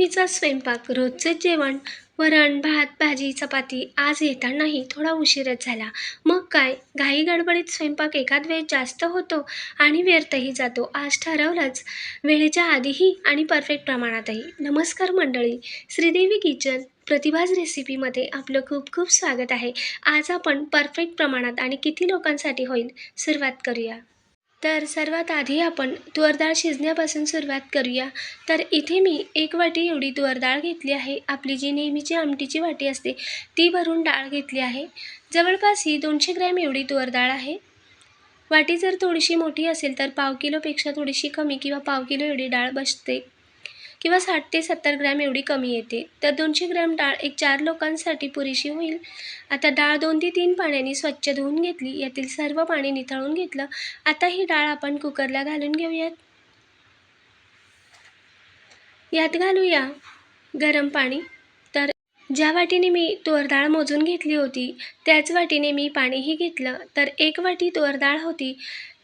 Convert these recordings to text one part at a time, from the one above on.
नेहमीचा स्वयंपाक रोजचं जेवण वरण भात भाजी चपाती आज येतानाही थोडा उशीरच झाला. मग काय? घाई गडबडीत स्वयंपाक एखाद वेळेस जास्त होतो आणि व्यर्थही जातो आज ठरवलंच. वेळेच्या आधीही आणि परफेक्ट प्रमाणातही. नमस्कार मंडळी श्रीदेवी किचन प्रतिभाज रेसिपीमध्ये आपलं खूप खूप स्वागत आहे. आज आपण परफेक्ट प्रमाणात आणि किती लोकांसाठी होईल? सुरुवात करूया. तर सर्वात आधी आपण तूर डाळ शिजण्यापासून सुरुवात करूया. तर इथे मी एक वाटी एवढी तूर डाळ घेतली आहे. आपली जी नेहमीची आमटीची वाटी असते ती भरून डाळ घेतली आहे. जवळपास ही दोनशे ग्रॅम एवढी तूर डाळ आहे. वाटी जर थोडीशी मोठी असेल तर पाव किलोपेक्षा थोडीशी कमी किंवा पाव किलो एवढी डाळ बसते. किंवा साठ ते सत्तर ग्रॅम एवढी कमी येते. तर दोनशे ग्रॅम डाळ एक चार लोकांसाठी पुरेशी होईल. आता डाळ दोन ते तीन पाण्याने स्वच्छ धुवून घेतली. यातील सर्व पाणी निथळून घेतलं. आता ही डाळ आपण कुकरला घालून घेऊयात. यात घालूया गरम पाणी. तर ज्या वाटीने मी तुरडाळ मोजून घेतली होती त्याच वाटीने मी पाणीही घेतलं. तर एक वाटी तुरडाळ होती.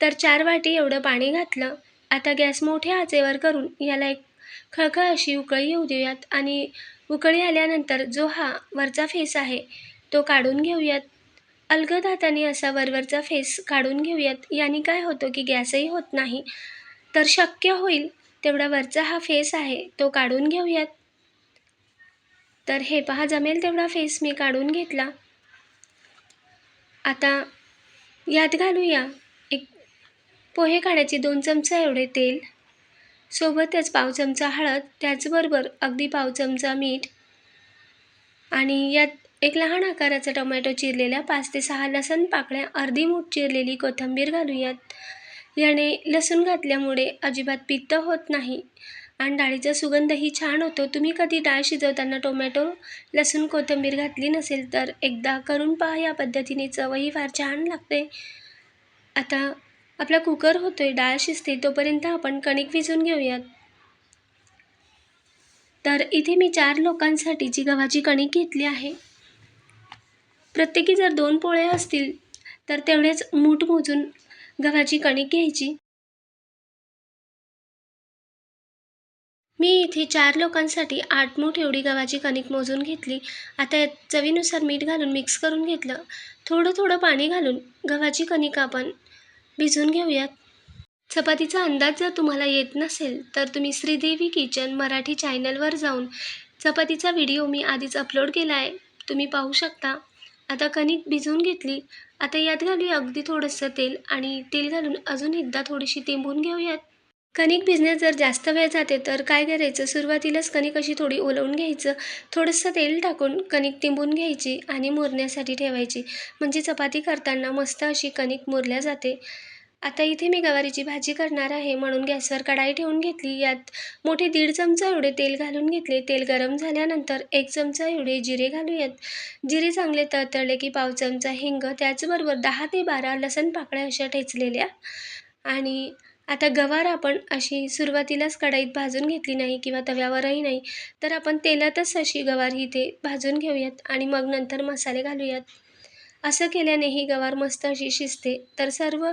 तर चार वाटी एवढं पाणी घातलं. आता गॅस मोठ्या आचेवर करून याला एक खळखळ अशी उकळी येऊ देऊयात आणि उकळी आल्यानंतर जो हा वरचा फेस आहे तो काढून घेऊयात. अलगद हाताने असा वरवरचा फेस काढून घेऊयात. याने काय होतं की गॅसही होत नाही. तर शक्य होईल तेवढा वरचा हा फेस आहे तो काढून घेऊयात. तर हे पहा जमेल तेवढा फेस मी काढून घेतला. आता यात घालूया एक पोहे काढायचे दोन चमचा एवढे तेल. सोबतच पाव चमचा हळद त्याचबरोबर अगदी पाव चमचा मीठ आणि यात एक लहान आकाराचा टोमॅटो चिरलेल्या पाच ते सहा लसण पाकळ्या अर्धी मूठ चिरलेली कोथिंबीर घालूयात याने लसूण घातल्यामुळे अजिबात पित्त होत नाही आणि डाळीचा सुगंधही छान होतो. तुम्ही कधी डाळ शिजवताना टोमॅटो लसूण कोथिंबीर घातली नसेल तर एकदा करून पहा. या पद्धतीने चवही फार छान लागते. आता आपला कुकर होतोय डाळ शिजते तोपर्यंत आपण कणिक भिजून घेऊयात. तर इथे मी चार लोकांसाठी जी गव्हाची कणिक घेतली आहे. प्रत्येकी जर दोन पोळे असतील तर तेवढेच मूठ मोजून गव्हाची कणिक घ्यायची. मी इथे चार लोकांसाठी आठ मूठ एवढी गव्हाची कणिक मोजून घेतली. आता चवीनुसार मीठ घालून मिक्स करून घेतलं. थोडं थोडं पाणी घालून गव्हाची कणिक आपण भिजवून घेऊयात. चपातीचा अंदाज जर तुम्हाला येत नसेल तर तुम्ही श्रीदेवी किचन मराठी चॅनलवर जाऊन चपातीचा व्हिडिओ मी आधीच अपलोड केला आहे. तुम्ही पाहू शकता. आता कणिक भिजवून घेतली. आता यात घालूया अगदी थोडंसं तेल आणि तेल घालून अजून एकदा थोडीशी तेंबून घेऊयात. कणिक भिजण्यात जर जास्त वेळ जाते तर काय करायचं? सुरुवातीलाच कणिक अशी थोडी ओलवून घ्यायचं. थोडंसं तेल टाकून कणिक तिंबून घ्यायची आणि मुरण्यासाठी ठेवायची. म्हणजे चपाती करताना मस्त अशी कणिक मुरल्या जाते. आता इथे मी गवारीची भाजी करणार आहे म्हणून गॅसवर कढाई ठेवून घेतली. यात मोठे दीड चमचा एवढे तेल घालून घेतले. तेल गरम झाल्यानंतर एक चमचा एवढे जिरे घालूयात. जिरे चांगले तळतळले की पाव चमचा हिंग त्याचबरोबर दहा ते बारा लसण पाकळ्या अशा ठेचलेल्या. आणि आता गवार आपण अशी सुरुवातीलाच कढईत भाजून घेतली नाही किंवा तव्यावरही नाही तर आपण तेलातच अशी गवार इथे भाजून घेऊयात आणि मग नंतर मसाले घालूयात. असं केल्याने ही गवार मस्त अशी शिजते. तर सर्व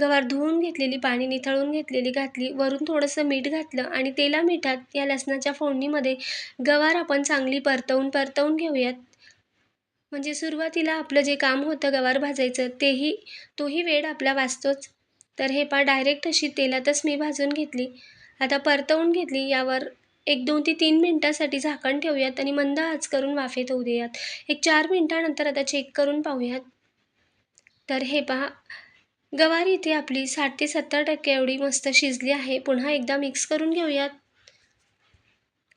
गवार धुवून घेतलेली पाणी निथळून घेतलेली घातली वरून थोडंसं मीठ घातलं आणि तेला मिठात या लसणाच्या फोडणीमध्ये गवार आपण चांगली परतवून परतवून घेऊयात. म्हणजे सुरुवातीला आपलं जे काम होतं गवार भाजायचं तेही तोही वेळ आपला वाचतोच. तर हे पा डायरेक्ट अशी तेलातच मी भाजून घेतली. आता परतवून घेतली यावर एक दोन ते तीन मिनटासाठी झाकण ठेवूयात आणि मंद आच करून वाफेत होऊ देऊयात. एक चार मिनटानंतर आता चेक करून पाहूयात. तर हे पहा गवार इथे आपली साठ ते सत्तर टक्के एवढी मस्त शिजली आहे. पुन्हा एकदा मिक्स करून घेऊयात.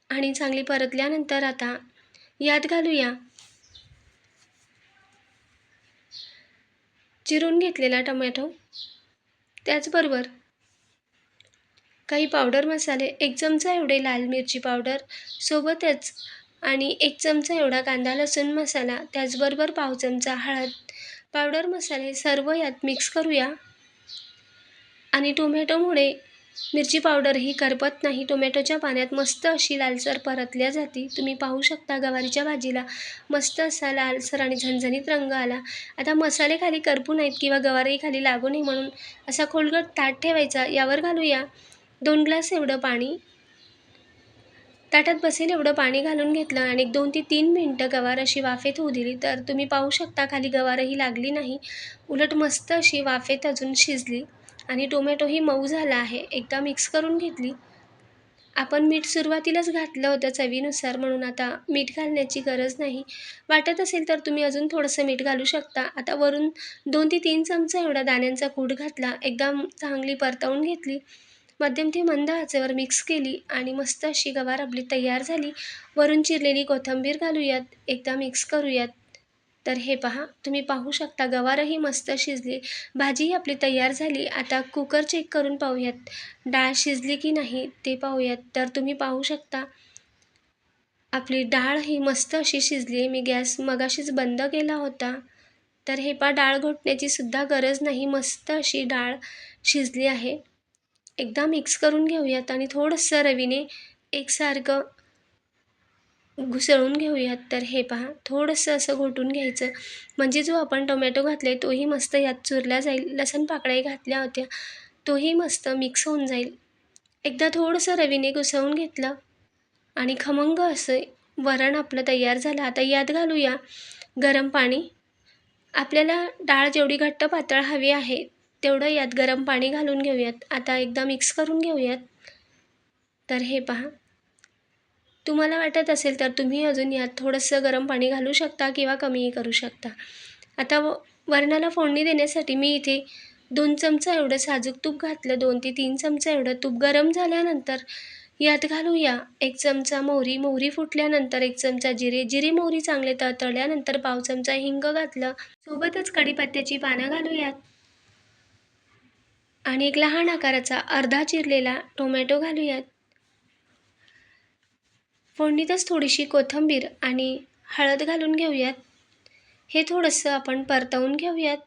आणि चांगली परतल्यानंतर आता यात घालूया. चिरून घेतलेला टमॅटो. त्याचबरोबर काही पावडर मसाले एक चमचा एवढे लाल मिरची पावडर सोबतच आणि एक चमचा एवढा कांदा लसूण मसाला त्याचबरोबर पाव चमचा हळद पावडर मसाले सर्व यात मिक्स करूया. आणि टोमॅटोमुळे मिरची पावडर ही करपत नाही. टोमॅटोच्या पाण्यात मस्त अशी लालसर परतल्या जाते. तुम्ही पाहू शकता गवारीच्या भाजीला मस्त असा लालसर आणि झणझणीत रंग आला. आता मसाले खाली करपू नयेत किंवा गवारही खाली लागू नये म्हणून असा खोलगट ताट ठेवायचा. यावर घालूया दोन ग्लास एवढं पाणी. ताटात बसेल एवढं पाणी घालून घेतलं आणि दोन ते तीन मिनटं गवार अशी वाफेत होऊ दिली. तर तुम्ही पाहू शकता खाली गवारही लागली नाही. उलट मस्त अशी वाफेत अजून शिजली. आणि टोमॅटोही मऊ झाला आहे. एकदा मिक्स करून घेतली. आपण मीठ सुरुवातीलाच घातलं होतं चवीनुसार म्हणून आता मीठ घालण्याची गरज नाही. वाटत असेल तर तुम्ही अजून थोडंसं मीठ घालू शकता. आता वरून दोन ते तीन चमचा एवढा दाण्यांचा कूट घातला. एकदम चांगली परतवून घेतली. मध्यम ते मंद आचेवर मिक्स केली आणि मस्त अशी गवार आपली तयार झाली. वरून चिरलेली कोथिंबीर घालूयात. एकदा मिक्स करूयात. तर हे पहा तुम्ही पाहू शकता गवारही मस्त शिजली. भाजीही आपली तयार झाली. आता कुकर चेक करून पाहूयात. डाळ शिजली की नाही ते पाहूयात. तर तुम्ही पाहू शकता आपली डाळ ही मस्त अशी शिजली. मी गॅस मगाशीच बंद केला होता. तर हे पा डाळ घोटण्याची सुद्धा गरज नाही. मस्त अशी डाळ शिजली आहे. एकदा मिक्स करून घेऊयात आणि थोडंसं रवीने एकसारखं घुसळून घेऊयात. तर हे पहा थोडंसं असं घोटून घ्यायचं. म्हणजे जो आपण टोमॅटो घातले तोही मस्त यात चुरला जाईल. लसण पाकळ्याही घातल्या होत्या तोही मस्त मिक्स होऊन जाईल. एकदा थोडंसं रवीने घुसळून घेतलं आणि खमंग असं वरण आपलं तयार झालं. आता यात घालूया गरम पाणी. आपल्याला डाळ जेवढी घट्ट पातळ हवी आहे तेवढं यात गरम पाणी घालून घेऊयात. आता एकदा मिक्स करून घेऊयात. तर हे पहा तुम्हाला वाटत असेल तर तुम्ही अजून यात थोडंसं गरम पाणी घालू शकता किंवा कमीही करू शकता. आता व वरणाला फोडणी देण्यासाठी मी इथे दोन चमचा एवढं साजूक तूप घातलं. दोन ते तीन चमचा एवढं तूप गरम झाल्यानंतर यात घालूया एक चमचा मोहरी. मोहरी फुटल्यानंतर एक चमचा जिरे. जिरे मोहरी चांगले तळतळल्यानंतर पाव चमचा हिंग घातलं. सोबतच कढीपत्त्याची पानं घालूयात आणि एक लहान आकाराचा अर्धा चिरलेला टोमॅटो घालूयात. फोडणीतच थोडीशी कोथिंबीर आणि हळद घालून घेऊयात. हे थोडंसं आपण परतवून घेऊयात.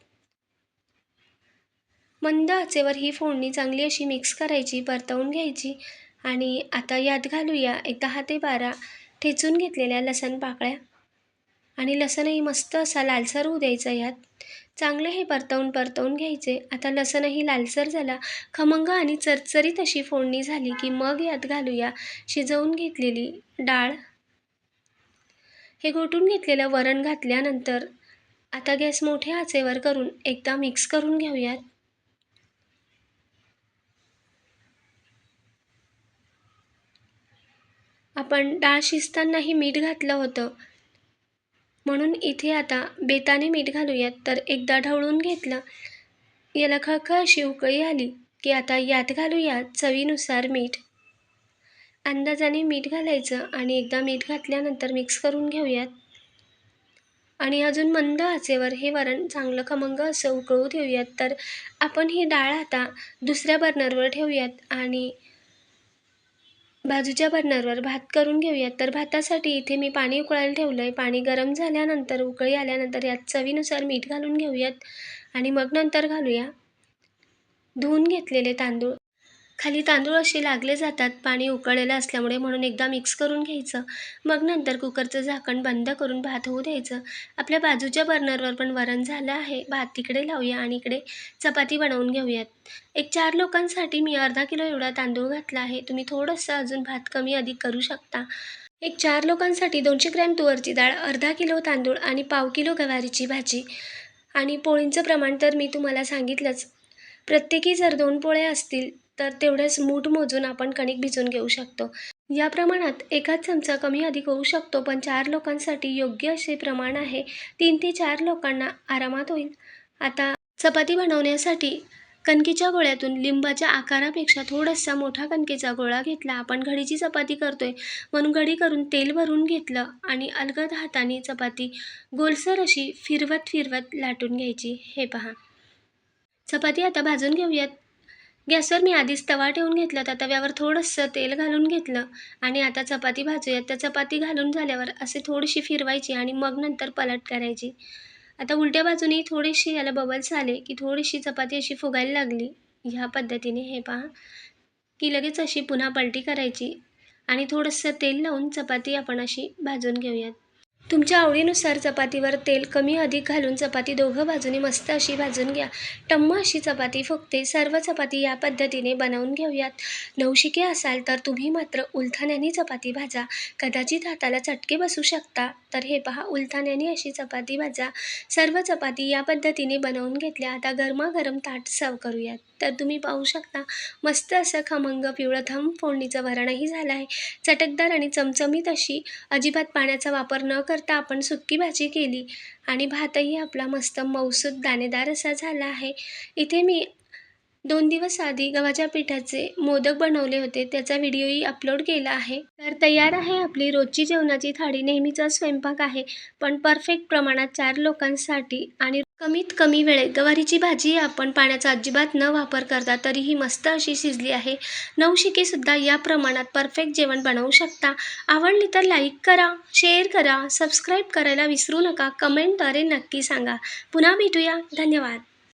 मंद आचेवर ही फोडणी चांगली अशी मिक्स करायची परतवून घ्यायची आणि आता यात घालूया एक दहा ते बारा ठेचून घेतलेल्या लसण पाकळ्या. आणि लसणही मस्त असा लालसर होऊ द्यायचा यात. चांगले हे परतवून परतवून घ्यायचे. आता लसणही लालसर झाला. खमंग आणि चरचरीत अशी फोडणी झाली की मग यात घालूया शिजवून घेतलेली डाळ. हे घोटून घेतलेलं वरण घातल्यानंतर आता गॅस मोठ्या आचेवर करून एकदा मिक्स करून घेऊयात. आपण डाळ शिजतानाही मीठ घातलं होतं. म्हणून इथे आता बेताने मीठ घालूयात. तर एकदा ढवळून घेतलं. याला खळखळ अशी उकळी आली की आता यात घालूया चवीनुसार मीठ. अंदाजाने मीठ घालायचं आणि एकदा मीठ घातल्यानंतर मिक्स करून घेऊयात. आणि अजून मंद आचेवर हे वरण चांगलं खमंग असं उकळू ठेवूयात तर आपण ही डाळ आता दुसऱ्या बर्नरवर ठेवूयात आणि बाजूच्या बर्नरवर भात करून घेऊयात. तर भातासाठी इथे मी पाणी उकळायला ठेवलं आहे पाणी गरम झाल्यानंतर उकळी आल्यानंतर यात चवीनुसार मीठ घालून घेऊयात. आणि मग नंतर घालूया. धुवून घेतलेले तांदूळ खाली तांदूळ असे लागले जातात पाणी उकळलेलं असल्यामुळे म्हणून एकदा मिक्स करून घ्यायचं. मग नंतर कुकरचं झाकण बंद करून भात होऊ द्यायचं. आपल्या बाजूच्या बर्नरवर पण वरण झालं आहे. भात तिकडे लावूया आणि इकडे चपाती बनवून घेऊयात. एक चार लोकांसाठी मी अर्धा किलो एवढा तांदूळ घातला आहे. तुम्ही थोडंसं अजून भात कमी अधिक करू शकता. एक चार लोकांसाठी दोनशे ग्रॅम तुवरची डाळ अर्धा किलो तांदूळ आणि पाव किलो गवारीची भाजी. आणि पोळींचं प्रमाण तर मी तुम्हाला सांगितलंच. प्रत्येकी जर दोन पोळ्या असतील तर तेवढेच मूठ मोजून आपण कणिक भिजून घेऊ शकतो. या प्रमाणात एकाच चमचा कमी अधिक होऊ शकतो पण चार लोकांसाठी योग्य असे प्रमाण आहे. तीन ते चार लोकांना आरामात होईल. आता चपाती बनवण्यासाठी कणकेच्या गोळ्यातून लिंबाच्या आकारापेक्षा थोडासा मोठा कणकेचा गोळा घेतला. आपण घडीची चपाती करतोय. म्हणून घडी करून तेल भरून घेतलं आणि अलगद हाताने चपाती गोलसर अशी फिरवत फिरवत लाटून घ्यायची. हे पहा. चपाती आता भाजून घेऊयात. गॅसवर मी आधीच तवा ठेवून घेतला होता. तव्यावर थोडंसं तेल घालून घेतलं आणि आता चपाती भाजूयात. त्या चपाती घालून झाल्यावर असे थोडीशी फिरवायची आणि मग नंतर पलट करायची. आता उलट्या बाजूने थोडीशी याला बबल्स आले की थोडीशी चपाती अशी फुगायला लागली. ह्या पद्धतीने हे पहा. की लगेच अशी पुन्हा पलटी करायची आणि थोडंसं तेल लावून चपाती आपण अशी भाजून घेऊयात. तुमच्या आवडीनुसार चपातीवर तेल कमी अधिक घालून चपाती दोघं बाजूनी मस्त अशी भाजून घ्या. टम्म अशी चपाती फुगते. सर्व चपाती या पद्धतीने बनवून घेऊयात. नवशिके असाल तर तुम्ही मात्र उलथण्याने चपाती भाजा. कदाचित हाताला चटके बसू शकता. तर हे पहा उलथाण्याने अशी चपाती भाजा सर्व चपाती या पद्धतीने बनवून घेतल्या. आता गरमागरम ताट सर्व करूयात. तर तुम्ही पाहू शकता मस्त असं खमंग पिवळं थंब फोडणीचं वरणही झालं आहे चटकदार आणि चमचमीत अशी अजिबात पाण्याचा वापर न करता आपण सुक्की भाजी केली. आणि भातही आपला मस्त मऊसूद दाणेदार असा झाला आहे. इथे मी दोन दिवस आधी गव्हाच्या पिठाचे मोदक बनवले होते. त्याचा व्हिडिओही अपलोड केला आहे. तर तयार आहे आपली रोजची जेवणाची थाळी. नेहमीचा स्वयंपाक आहे पण परफेक्ट प्रमाणात चार लोकांसाठी आणि कमीत कमी वेळेत. गवारीची भाजी आपण पाण्याचा अजिबात न वापर करता तरीही मस्त अशी शिजली आहे. नवशिकेसुद्धा या प्रमाणात परफेक्ट जेवण बनवू शकता. आवडली तर लाईक करा शेअर करा सबस्क्राईब करायला विसरू नका. कमेंटद्वारे नक्की सांगा. पुन्हा भेटूया. धन्यवाद.